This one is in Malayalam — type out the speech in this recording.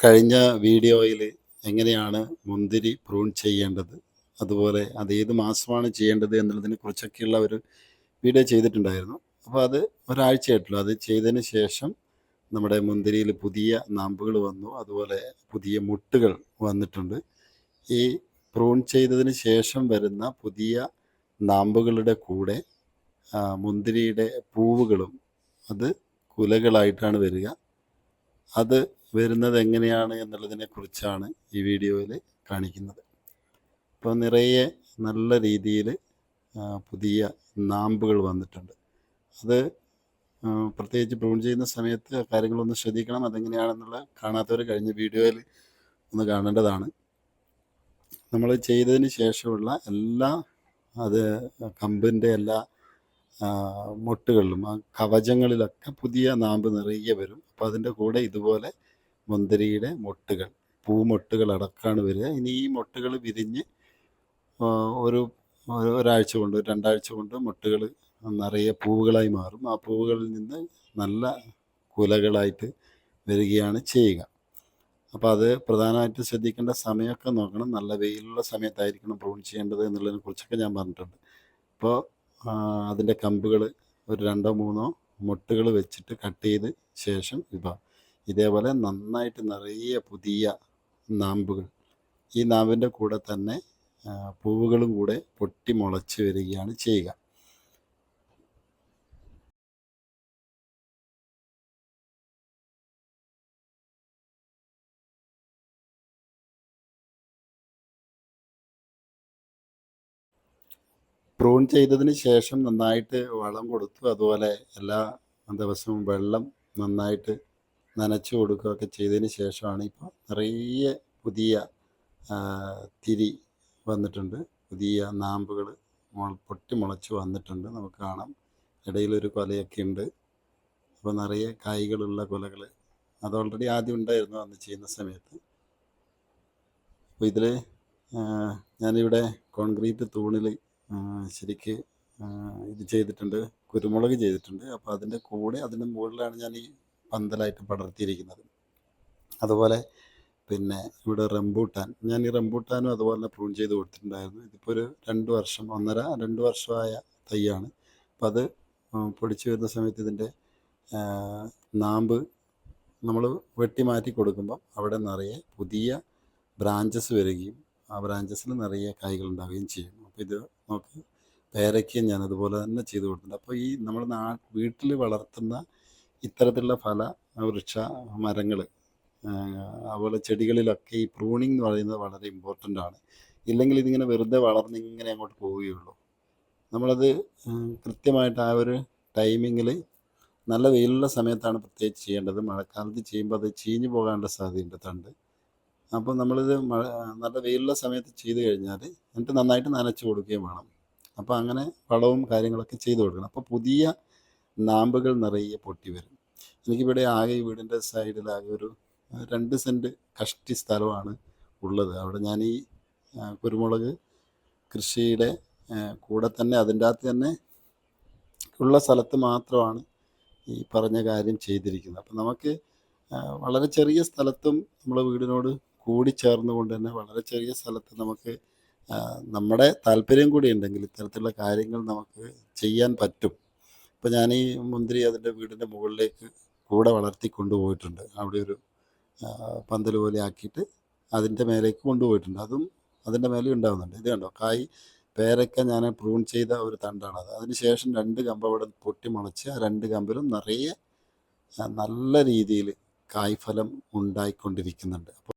കഴിഞ്ഞ വീഡിയോയിൽ എങ്ങനെയാണ് മുന്തിരി പ്രൂൺ ചെയ്യേണ്ടത്? അതുപോലെ അത് ഏത് മാസമാണ് ചെയ്യേണ്ടത് എന്നുള്ളതിനെ കുറിച്ചൊക്കെയുള്ള ഒരു വീഡിയോ ചെയ്തിട്ടുണ്ടായിരുന്നു. അപ്പോൾ അത് ഒരാഴ്ചയായിട്ടുള്ളൂ. അത് ചെയ്തതിന് ശേഷം നമ്മുടെ മുന്തിരിയിൽ പുതിയ നാമ്പുകൾ വന്നു. അതുപോലെ പുതിയ മുട്ടുകൾ വന്നിട്ടുണ്ട്. ഈ പ്രൂൺ ചെയ്തതിന് ശേഷം വരുന്ന പുതിയ നാമ്പുകളുടെ കൂടെ മുന്തിരിയുടെ പൂവുകളും അത് കുലകളായിട്ടാണ് വരിക. അത് വരുന്നത് എങ്ങനെയാണ് എന്നുള്ളതിനെ കുറിച്ചാണ് ഈ വീഡിയോയിൽ കാണിക്കുന്നത്. ഇപ്പോൾ നിറയെ നല്ല രീതിയിൽ പുതിയ നാമ്പുകൾ വന്നിട്ടുണ്ട്. അത് പ്രത്യേകിച്ച് പ്രൂൺ ചെയ്യുന്ന സമയത്ത് കാര്യങ്ങളൊന്ന് ശ്രദ്ധിക്കണം. അതെങ്ങനെയാണെന്നുള്ള കാണാത്തവർ കഴിഞ്ഞ വീഡിയോയിൽ ഒന്ന് കാണേണ്ടതാണ്. നമ്മൾ ചെയ്തതിന് ശേഷമുള്ള എല്ലാ അത് കമ്പിന്റെ എല്ലാ മൊട്ടുകളിലും ആ കവചങ്ങളിലൊക്കെ പുതിയ നാമ്പ് നിറയെ വരും. അപ്പോൾ അതിന്റെ കൂടെ ഇതുപോലെ മുന്തിരിയുടെ മൊട്ടുകൾ പൂമൊട്ടുകൾ അടക്കാണ് വരിക. ഇനി ഈ മൊട്ടുകൾ വിരിഞ്ഞ് ഒരു ഒരു- ഒരാഴ്ച കൊണ്ട് രണ്ടാഴ്ച കൊണ്ട് മൊട്ടുകൾ നിറയെ പൂവുകളായി മാറും. ആ പൂവുകളിൽ നിന്ന് നല്ല കുലകളായിട്ട് വരികയാണ് ചെയ്യുക. അപ്പോൾ അത് പ്രധാനമായിട്ട് ശ്രദ്ധിക്കേണ്ട സമയമൊക്കെ നോക്കണം. നല്ല വെയിലുള്ള സമയത്തായിരിക്കണം പ്രൂൺ ചെയ്യേണ്ടത് എന്നുള്ളതിനെ കുറിച്ചൊക്കെ ഞാൻ പറഞ്ഞിട്ടുണ്ട്. അപ്പോൾ അതിന്റെ കമ്പുകൾ ഒരു രണ്ടോ മൂന്നോ മുട്ടുകൾ വെച്ചിട്ട് കട്ട് ചെയ്ത് ശേഷം ഇവ ഇതേപോലെ നന്നായിട്ട് നിറയെ പുതിയ നാമ്പുകൾ. ഈ നാമ്പിന്റെ കൂടെ തന്നെ പൂവുകളും കൂടെ പൊട്ടി മുളച്ച് വരികയാണ് ചെയ്യുക. പ്രൂൺ ചെയ്തതിന് ശേഷം നന്നായിട്ട് വളം കൊടുത്തു. അതുപോലെ എല്ലാ ദിവസവും വെള്ളം നന്നായിട്ട് നനച്ചു കൊടുക്കുകയൊക്കെ ചെയ്തതിന് ശേഷമാണ് ഇപ്പോൾ നിറയെ പുതിയ തിരി വന്നിട്ടുണ്ട്. പുതിയ നാമ്പുകൾ പൊട്ടി മുളച്ച് വന്നിട്ടുണ്ട്. നമുക്ക് കാണാം. ഇടയിലൊരു കൊലയൊക്കെ ഉണ്ട്. അപ്പോൾ നിറയെ കായ്കളുള്ള കൊലകൾ. അത് ഓൾറെഡി ആദ്യം ഉണ്ടായിരുന്നു അന്ന് ചെയ്യുന്ന സമയത്ത്. അപ്പോൾ ഇതിൽ ഞാനിവിടെ കോൺക്രീറ്റ് തൂണിൽ ശരിക്ക് ഇത് ചെയ്തിട്ടുണ്ട്. കുരുമുളക് ചെയ്തിട്ടുണ്ട്. അപ്പോൾ അതിന്റെ കൂടെ അതിന്റെ മുകളിലാണ് ഞാൻ ഈ പന്തലായിട്ട് പടർത്തിയിരിക്കുന്നത്. അതുപോലെ പിന്നെ ഇവിടെ റംബൂട്ടാൻ. ഞാൻ ഈ റംബൂട്ടാനും അതുപോലെ പ്രൂൺ ചെയ്ത് കൊടുത്തിട്ടുണ്ടായിരുന്നു. ഇതിപ്പോൾ ഒരു രണ്ട് വർഷം ഒന്നര രണ്ട് വർഷമായ തൈയാണ്. അപ്പം അത് പൊടിച്ച് വരുന്ന സമയത്ത് ഇതിന്റെ നാമ്പ് നമ്മൾ വെട്ടി മാറ്റി കൊടുക്കുമ്പം അവിടെ നിറയെ പുതിയ ബ്രാഞ്ചസ് വരികയും ആ ബ്രാഞ്ചസിൽ നിറയെ കായ്കൾ ഉണ്ടാവുകയും ചെയ്യും. അപ്പോൾ ഇത് നോക്ക് പേരയ്ക്കും ഞാൻ അതുപോലെ തന്നെ ചെയ്ത് കൊടുത്തിട്ടുണ്ട്. അപ്പോൾ ഈ നമ്മൾ നാ വീട്ടിൽ വളർത്തുന്ന ഇത്തരത്തിലുള്ള ഫല വൃക്ഷ മരങ്ങൾ അതുപോലെ ചെടികളിലൊക്കെ ഈ പ്രൂണിങ് എന്ന് പറയുന്നത് വളരെ ഇമ്പോർട്ടന്റ് ആണ്. ഇല്ലെങ്കിൽ ഇതിങ്ങനെ വെറുതെ വളർന്ന് ഇങ്ങനെ അങ്ങോട്ട് പോവുകയുള്ളൂ. നമ്മളത് കൃത്യമായിട്ട് ആ ഒരു ടൈമിങ്ങിൽ നല്ല വെയിലുള്ള സമയത്താണ് പ്രത്യേകിച്ച് ചെയ്യേണ്ടത്. മഴക്കാലത്ത് ചെയ്യുമ്പോൾ അത് ചീഞ്ഞു പോകാനുള്ള സാധ്യതയുണ്ട് തണ്ട്. അപ്പോൾ നമ്മളിത് മഴ നല്ല വെയിലുള്ള സമയത്ത് ചെയ്തു കഴിഞ്ഞാൽ എന്നിട്ട് നന്നായിട്ട് നനച്ച് കൊടുക്കുകയും വേണം. അപ്പോൾ അങ്ങനെ വളവും കാര്യങ്ങളൊക്കെ ചെയ്തു കൊടുക്കണം. അപ്പോൾ പുതിയ നാമ്പുകൾ നിറയെ പൊട്ടി വരും. എനിക്കിവിടെ ആകെ ഈ വീടിന്റെ സൈഡിലാകെ ഒരു രണ്ട് സെന്റ് കഷ്ടി സ്ഥലമാണ് ഉള്ളത്. അവിടെ ഞാൻ ഈ കുരുമുളക് കൃഷിയുടെ കൂടെ തന്നെ അതിന്റെ അകത്ത് തന്നെ ഉള്ള സ്ഥലത്ത് മാത്രമാണ് ഈ പറഞ്ഞ കാര്യം ചെയ്തിരിക്കുന്നത്. അപ്പം നമുക്ക് വളരെ ചെറിയ സ്ഥലത്തും നമ്മളെ വീടിനോട് കൂടി ചേർന്നുകൊണ്ട് തന്നെ വളരെ ചെറിയ സ്ഥലത്ത് നമുക്ക് നമ്മുടെ താല്പര്യം കൂടി ഉണ്ടെങ്കിൽ ഇത്തരത്തിലുള്ള കാര്യങ്ങൾ നമുക്ക് ചെയ്യാൻ പറ്റും. ഇപ്പം ഞാൻ ഈ മുന്തിരി അതിന്റെ വീടിന്റെ മുകളിലേക്ക് കൂടെ വളർത്തി കൊണ്ടുപോയിട്ടുണ്ട്. അവിടെ ഒരു പന്തൽ പോലെ ആക്കിയിട്ട് അതിന്റെ മേലേക്ക് കൊണ്ടുപോയിട്ടുണ്ട്. അതും അതിന്റെ മേലെ ഉണ്ടാകുന്നുണ്ട് ഇത് കണ്ടോ? കായ് പേരക്ക ഞാൻ പ്രൂൺ ചെയ്ത ഒരു തണ്ടാണത് അതിന് ശേഷം രണ്ട് കമ്പ് അവിടെ പൊട്ടി മുളച്ച് രണ്ട് കമ്പിലും നിറയെ നല്ല രീതിയിൽ കായ്ഫലം ഉണ്ടായിക്കൊണ്ടിരിക്കുന്നുണ്ട്. അപ്പോൾ